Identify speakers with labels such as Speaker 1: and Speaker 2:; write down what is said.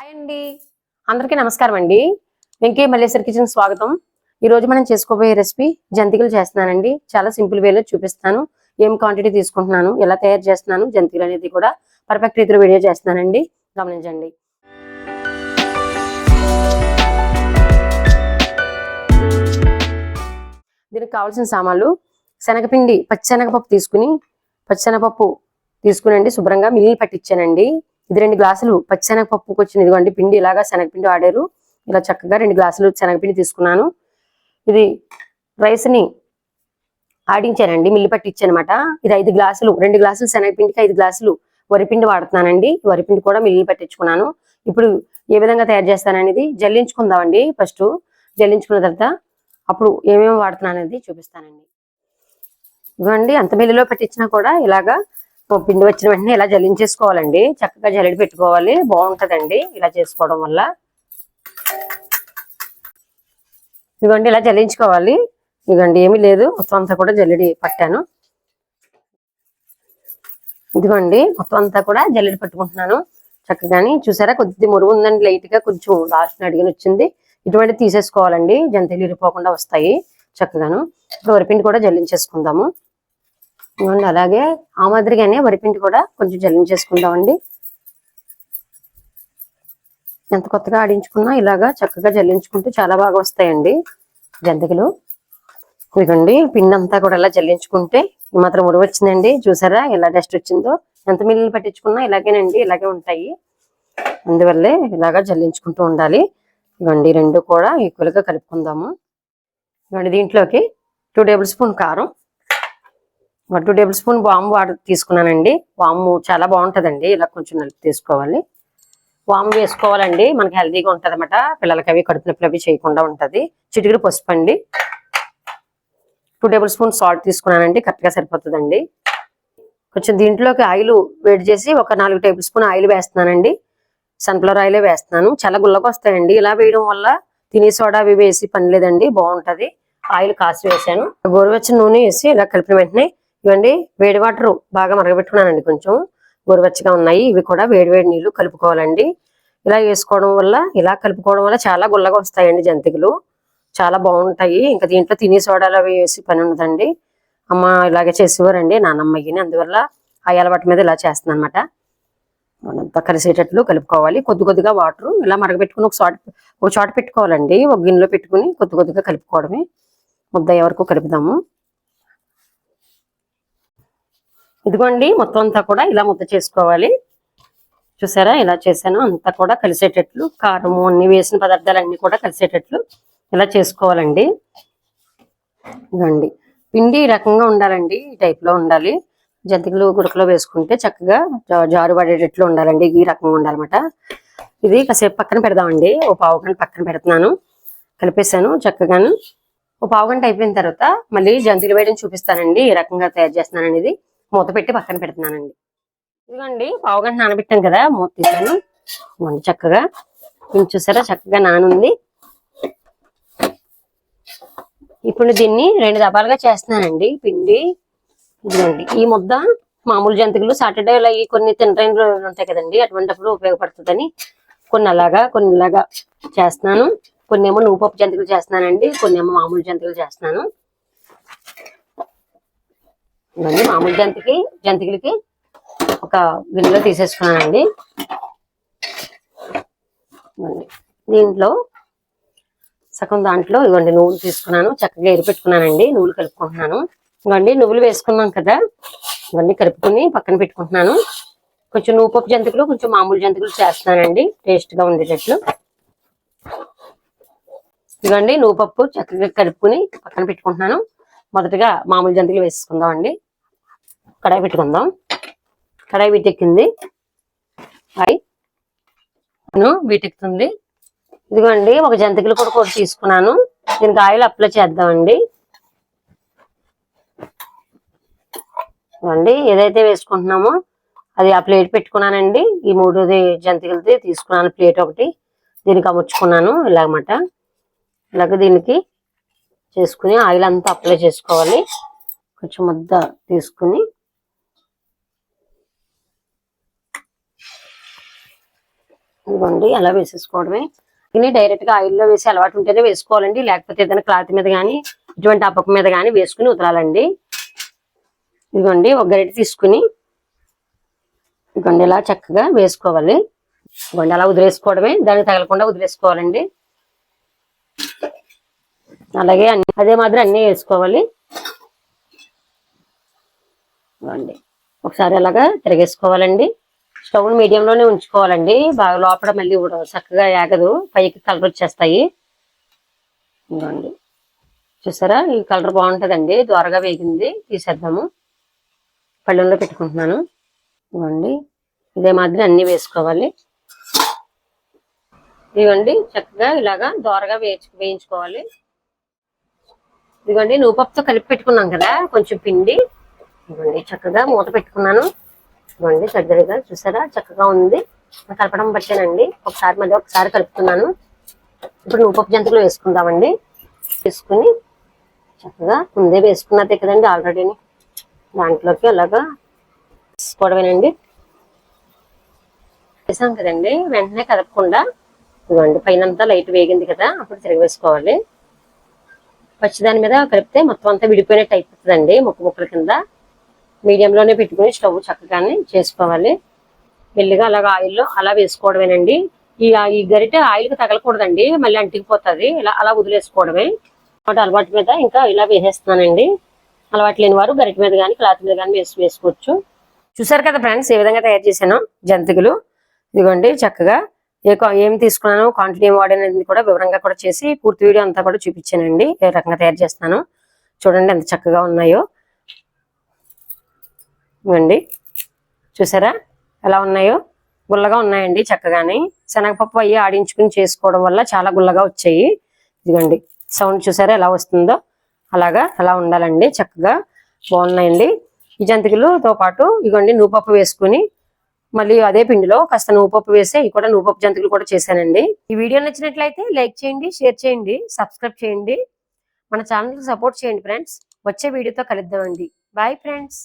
Speaker 1: Hi అండి. అందరికీ నమస్కారం అండి. వెంకయ్య మల్లేశ్వర కిచెన్ స్వాగతం. ఈ రోజు మనం చేసుకోబోయే రెసిపీ జంతికలు చేస్తున్నానండి. చాలా సింపుల్ వేలో చూపిస్తాను. ఏం క్వాంటిటీ తీసుకుంటున్నాను ఎలా తయారు చేస్తున్నాను జంతికలు అనేది కూడా పర్ఫెక్ట్ రీతిలో వీడియో చేస్తున్నానండి. గమనించండి. దీనికి కావాల్సిన సామాన్లు శనగపిండి పచ్చెనగపప్పు తీసుకుని పచ్చెనగపప్పు తీసుకునండి. శుభ్రంగా మిల్లి పట్టించానండి. ఇది రెండు గ్లాసులు పచ్చిశనగపప్పుకి వచ్చిన ఇదిగోండి పిండి ఇలాగా శనగపిండి వాడారు. ఇలా చక్కగా రెండు గ్లాసులు శనగపిండి తీసుకున్నాను. ఇది రైస్ని ఆడించానండి మిల్లి పట్టించానమాట ఇది ఐదు గ్లాసులు రెండు గ్లాసులు శనగపిండికి ఐదు గ్లాసులు వరిపిండి వాడుతున్నానండి. వరిపిండి కూడా మిల్లి పట్టించుకున్నాను. ఇప్పుడు ఏ విధంగా తయారు చేస్తాననేది జల్లించుకుందామండి ఫస్ట్. జల్లించుకున్న తర్వాత అప్పుడు ఏమేమి వాడుతున్నాను అనేది చూపిస్తానండి. ఇవ్వండి అంత మిల్లిలో పట్టించినా కూడా ఇలాగా పిండి వచ్చిన వెంటనే ఇలా జల్లించేసుకోవాలండి. చక్కగా జల్లడి పెట్టుకోవాలి. బాగుంటుందండి ఇలా చేసుకోవడం వల్ల. ఇదిగోండి ఇలా జల్లించుకోవాలి. ఇదిగోండి ఏమీ లేదు. మొత్తం అంతా కూడా జల్లెడి పట్టాను. ఇదిగోండి మొత్తం అంతా కూడా జల్లెడి పట్టుకుంటున్నాను. చక్కగాని చూసారా కొద్ది మురుగు ఉందండి లైట్గా కొంచెం లాస్ట్ అడిగిన వచ్చింది. ఇటువంటి తీసేసుకోవాలండి. జంతిలు ఇరిపోకుండా వస్తాయి చక్కగాను. ఇప్పుడు వరిపిండి కూడా జల్లించేసుకుందాము. ఇవ్వండి అలాగే ఆ మాదిరిగానే వరిపిండి కూడా కొంచెం జల్లించేసుకుందామండి ఎంత కొత్తగా ఆడించుకున్నా ఇలాగా చక్కగా జల్లించుకుంటే చాలా బాగా వస్తాయండి జంతికలు. ఇదిగోండి పిండి అంతా కూడా ఇలా జల్లించుకుంటే ఈ మాత్రం ఉరువు వచ్చిందండి. చూసారా ఎలా డస్ట్ వచ్చిందో? ఎంత మిల్లు పట్టించుకున్నా ఇలాగేనండి ఇలాగే ఉంటాయి. అందువల్లే ఇలాగా జల్లించుకుంటూ ఉండాలి. ఇవ్వండి రెండు కూడా ఈక్వల్గా కలుపుకుందాము. ఇవ్వండి దీంట్లోకి టూ టేబుల్ స్పూన్ కారం. టూ టేబుల్ స్పూన్ వాము వాటర్ తీసుకున్నానండి. వాము చాలా బాగుంటదండి. ఇలా కొంచెం నలిపి తీసుకోవాలి. వాము వేసుకోవాలండి. మనకి హెల్దీగా ఉంటది అనమాట పిల్లలకి అవి కడుపు నొప్పులు అవి చేయకుండా ఉంటది. చిటికెడు పసుపు అండి. టూ టేబుల్ స్పూన్ సాల్ట్ తీసుకున్నానండి. కరెక్ట్గా సరిపోతుందండి. కొంచెం దీంట్లోకి ఆయిల్ వేడి చేసి ఒక నాలుగు టేబుల్ స్పూన్ ఆయిల్ వేస్తున్నానండి. సన్ఫ్లవర్ ఆయిలే వేస్తున్నాను. చాలా గుల్లగా వస్తాయండి. ఇలా వేయడం వల్ల తినే సోడా అవి వేసి పని లేదండి బాగుంటుంది. ఆయిల్ కాసి వేసాను. గోరువెచ్చని నూనె వేసి ఇలా కలిపిన వెంటనే ఇవ్వండి వేడి వాటర్ బాగా మరగబెట్టుకున్నానండి కొంచెం. గోరువెచ్చగా ఉన్నాయి ఇవి కూడా వేడి వేడి నీళ్ళు కలుపుకోవాలండి. ఇలా వేసుకోవడం వల్ల ఇలా కలుపుకోవడం వల్ల చాలా గుల్లగా వస్తాయండి జంతికలు. చాలా బాగుంటాయి. ఇంకా దీంట్లో తినే సోడాలు అవి వేసి పని ఉండదండి. అమ్మ ఇలాగే చేసేవారండి నానమ్మయ్యని అందువల్ల ఆ అలవాటు మీద ఇలా చేస్తుంది అనమాట అంతా కలిసేటట్లు కలుపుకోవాలి. కొద్ది కొద్దిగా వాటర్ ఇలా మరగబెట్టుకుని ఒక చోట ఒక చోట పెట్టుకోవాలండి. ఒక గిన్నెలో పెట్టుకుని కొద్ది కొద్దిగా కలుపుకోవడమే. ముద్ద వరకు కలుపుదాము. ఇదిగోండి మొత్తం అంతా కూడా ఇలా ముద్ద చేసుకోవాలి. చూసారా ఇలా చేశాను. అంతా కూడా కలిసేటట్లు కారము అన్ని వేసిన పదార్థాలన్నీ కూడా కలిసేటట్లు ఇలా చేసుకోవాలండి. ఇదిగోండి పిండి ఈ రకంగా ఉండాలండి ఈ టైప్లో ఉండాలి. జంతికలు గుడకలో వేసుకుంటే చక్కగా జారు పడేటట్లు ఉండాలండి ఈ రకంగా ఉండాలన్నమాట. ఇది కాసేపు పక్కన పెడదామండి. ఓ పావు గంట పక్కన పెడుతున్నాను. కలిపేసాను చక్కగాను. ఓ పావు గంట అయిపోయిన తర్వాత మళ్ళీ జంతికలు వేయడం చూపిస్తానండి ఏ రకంగా తయారు చేస్తున్నాను అనేది మూత పెట్టి పక్కన పెడుతున్నానండి. ఇదిగోండి పావుగంట నానబెట్టాను నానబెట్టాం కదా మూత తీసాను. ఇదిగోండి చక్కగా. ఇంక చూసారా చక్కగా నానుంది. ఇప్పుడు దీన్ని రెండు దబాలుగా చేస్తున్నానండి పిండి. ఇదిగోండి ఈ ముద్ద మామూలు జంతికలు సాటర్డే అవి కొన్ని తినరైన రోజులు ఉంటాయి కదండి అటువంటిప్పుడు ఉపయోగపడుతుందని కొన్ని అలాగా కొన్ని ఇలాగా చేస్తున్నాను. కొన్ని ఏమో నువ్వు పప్పు జంతికలు చేస్తున్నానండి కొన్ని ఏమో మామూలు జంతికలు చేస్తున్నాను. ఇవన్నీ మామూలు జంతికి జంతికలకి ఒక గిన్నెలో తీసేసుకున్నానండి. దీంట్లో సగం దాంట్లో ఇవ్వండి నువ్వులు తీసుకున్నాను. చక్కగా ఎరి పెట్టుకున్నానండి. నువ్వులు కలుపుకుంటున్నాను. ఇవ్వండి నువ్వులు వేసుకున్నాం కదా. ఇవన్నీ కలుపుకొని పక్కన పెట్టుకుంటున్నాను. కొంచెం నువ్వు పప్పు జంతికలు కొంచెం మామూలు జంతికలు చేస్తున్నానండి. టేస్ట్గా ఉండేటట్లు. ఇవ్వండి నువ్వు పప్పు చక్కగా కలుపుకొని పక్కన పెట్టుకుంటున్నాను. మొదటగా మామూలు జంతికలు వేసుకుందాం అండి కడాయి పెట్టుకుందాం. కడాయి వీటెక్కింది. అయి వీటెక్కుతుంది ఇదిగోండి ఒక జంతికలు కూడా కూడా తీసుకున్నాను. దీనికి ఆయిల్ అప్లై చేద్దామండి. ఇదిగోండి ఏదైతే వేసుకుంటున్నామో అది ఆ ప్లేట్ పెట్టుకున్నానండి. ఈ మూడుది జంతికలది తీసుకున్నాను ప్లేట్ ఒకటి. దీనికి అమర్చుకున్నాను ఇలాగమాట ఇలాగ దీనికి చేసుకుని ఆయిల్ అంతా అప్లై చేసుకోవాలి. కొంచెం ముద్ద తీసుకుని. ఇదిగోండి అలా వేసేసుకోవడమే. ఇది డైరెక్ట్గా ఆయిల్లో వేసి అలవాటు ఉంటేనే వేసుకోవాలండి. లేకపోతే ఏదైనా క్లాత్ మీద కానీ ఇటువంటి అప్పకం మీద కానీ వేసుకుని వదలాలండి. ఇదిగోండి ఒక గరిట తీసుకుని. ఇదిగోండి ఇలా చక్కగా వేసుకోవాలి. ఇదిగోండి అలా వదిలేసుకోవడమే. దానికి తగలకుండా వదిలేసుకోవాలండి. అలాగే అన్ని అదే మాదిరి అన్ని వేసుకోవాలి. ఇవ్వండి. ఒకసారి అలాగా తిరగేసుకోవాలండి. స్టవ్ మీడియంలోనే ఉంచుకోవాలండి. బాగా లోపల మళ్ళీ చక్కగా ఏగదు పైకి కలర్ వచ్చేస్తాయి. ఇదిగోండి చూసారా? ఈ కలర్ బాగుంటుందండి. ద్వారగా వేగింది. తీసేద్దాము. పళ్ళెంలో పెట్టుకుంటున్నాను. ఇవ్వండి. ఇదే మాదిరి అన్ని వేసుకోవాలి. ఇదిగోండి చక్కగా ఇలాగా దోరగా వేయించు వేయించుకోవాలి. ఇదిగోండి నూపప్పుతో కలిపి పెట్టుకున్నాం కదా కొంచెం పిండి. ఇదిగోండి చక్కగా మూత పెట్టుకున్నాను. ఇదిగోండి దగ్గరగా చూసారా? చక్కగా ఉంది. కలపడం బట్టేనండి. ఒకసారి మళ్ళీ ఒకసారి కలుపుతున్నాను. ఇప్పుడు నూపప్పు జంతువులు వేసుకుందామండి. వేసుకుని చక్కగా ముందే వేసుకున్నదే కదండి ఆల్రెడీని దాంట్లోకి అలాగా వేసుకోవడమేనండి. వేసాం కదండి. వెంటనే కదపకుండా ఇదిగోండి పైన అంతా లైట్ వేగింది కదా అప్పుడు తిరిగి వేసుకోవాలి. పచ్చిదాని మీద కలిపితే మొత్తం అంతా విడిపోయినట్టు అయిపోతుందండి ముక్క ముక్కల కింద. మీడియంలోనే పెట్టుకుని స్టవ్ చక్కగానే చేసుకోవాలి. మెల్లిగా అలాగా ఆయిల్లో అలా వేసుకోవడమేనండి. ఈ ఈ గరిటె ఆయిల్కి తగలకూడదండి మళ్ళీ అంటికిపోతుంది. ఇలా అలా వదిలేసుకోవడమే. కాబట్టి అలవాటు మీద ఇంకా ఇలా వేసేస్తున్నానండి. అలవాటు లేని వారు గరిట మీద కానీ క్లాత్ మీద కానీ వేసి వేసుకోవచ్చు. చూసారు కదా ఫ్రెండ్స్ ఏ విధంగా తయారు చేశాను జంతికలు. ఇదిగోండి చక్కగా ఏ కా- ఏం తీసుకున్నాను క్వాంటిటీ ఏం వాడినది కూడా వివరంగా కూడా చేసి పూర్తి వీడియో అంతా కూడా చూపించానండి. ఏ రకంగా తయారు చేస్తాను చూడండి ఎంత చక్కగా ఉన్నాయో. ఇవ్వండి. చూసారా? ఎలా ఉన్నాయో? గుల్లగా ఉన్నాయండి చక్కగానే. శనగపప్పు అయ్యి ఆడించుకుని చేసుకోవడం వల్ల చాలా గుల్లగా వచ్చాయి. ఇదిగోండి. సౌండ్ చూసారా ఎలా వస్తుందో? అలాగా అలా ఉండాలండి చక్కగా. బాగున్నాయండి. ఈ జంతికలతో పాటు ఇగోండి నువ్వు పప్పు వేసుకుని మళ్ళీ అదే పిండిలో కాస్త నువ్వుపప్పు వేసి ఇవి కూడా నువ్వుపప్పు జంతికలు కూడా చేశానండి. ఈ వీడియో నచ్చినట్లయితే లైక్ చేయండి షేర్ చేయండి సబ్స్క్రైబ్ చేయండి. మన ఛానల్కి సపోర్ట్ చేయండి ఫ్రెండ్స్. వచ్చే వీడియోతో కలుద్దామండి. Bye friends.